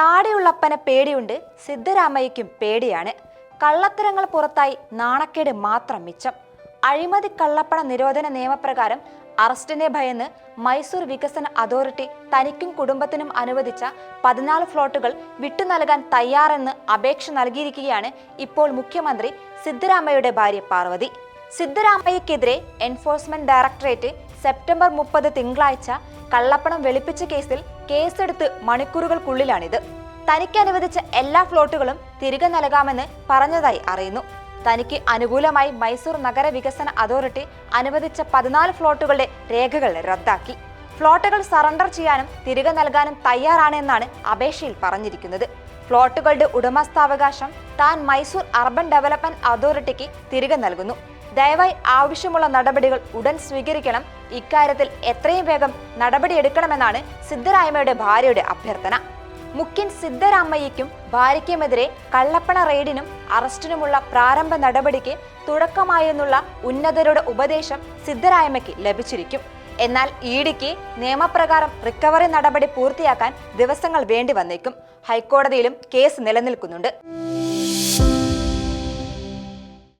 താടിയുള്ളപ്പനെ പേടിയുണ്ട് സിദ്ധരാമയ്യയ്ക്കും പേടിയാണ്. കള്ളത്തരങ്ങൾ പുറത്തായി നാണക്കേട് മാത്രം മിച്ചം. അഴിമതി കള്ളപ്പണ നിരോധന നിയമപ്രകാരം അറസ്റ്റിനെ ഭയന്ന് മൈസൂർ വികസന അതോറിറ്റി തനിക്കും കുടുംബത്തിനും അനുവദിച്ച പതിനാല് ഫ്ലോട്ടുകൾ വിട്ടു നൽകാൻ തയ്യാറെന്ന് അപേക്ഷ നൽകിയിരിക്കുകയാണ് ഇപ്പോൾ മുഖ്യമന്ത്രി സിദ്ധരാമയ്യയുടെ ഭാര്യ പാർവതി. സിദ്ധരാമയ്യക്കെതിരെ എൻഫോഴ്സ്മെന്റ് ഡയറക്ടറേറ്റ് സെപ്റ്റംബർ മുപ്പത് തിങ്കളാഴ്ച കള്ളപ്പണം വെളുപ്പിച്ച കേസിൽ കേസെടുത്ത് മണിക്കൂറുകൾക്കുള്ളിലാണിത്. തനിക്ക് അനുവദിച്ച എല്ലാ ഫ്ലോട്ടുകളും തിരികെ നൽകാമെന്ന് പറഞ്ഞതായി അറിയുന്നു. തനിക്ക് അനുകൂലമായി മൈസൂർ നഗര വികസന അതോറിറ്റി അനുവദിച്ച പതിനാല് ഫ്ലോട്ടുകളുടെ രേഖകൾ റദ്ദാക്കി. ഫ്ലോട്ടുകൾ സറണ്ടർ ചെയ്യാനും തിരികെ നൽകാനും തയ്യാറാണെന്നാണ് അപേക്ഷയിൽ പറഞ്ഞിരിക്കുന്നത്. ഫ്ലോട്ടുകളുടെ ഉടമസ്ഥാവകാശം താൻ മൈസൂർ അർബൻ ഡെവലപ്മെന്റ് അതോറിറ്റിക്ക് തിരികെ നൽകുന്നു. ദയവായി ആവശ്യമുള്ള നടപടികൾ ഉടൻ സ്വീകരിക്കണം. ഇക്കാര്യത്തിൽ എത്രയും വേഗം നടപടിയെടുക്കണമെന്നാണ് സിദ്ധരാമയുടെ ഭാര്യയുടെ അഭ്യർത്ഥന. മുഖ്യൻ സിദ്ധരാമയ്യയ്ക്കും ഭാര്യയ്ക്കുമെതിരെ കള്ളപ്പണ റെയ്ഡിനും അറസ്റ്റിനുമുള്ള പ്രാരംഭ നടപടിക്ക് തുടക്കമായെന്നുള്ള ഉന്നതരുടെ ഉപദേശം സിദ്ധരാമയ്ക്ക് ലഭിച്ചിരിക്കും. എന്നാൽ ഇഡിക്ക് നിയമപ്രകാരം റിക്കവറി നടപടി പൂർത്തിയാക്കാൻ ദിവസങ്ങൾ വേണ്ടി വന്നേക്കും. ഹൈക്കോടതിയിലും കേസ് നിലനിൽക്കുന്നുണ്ട്.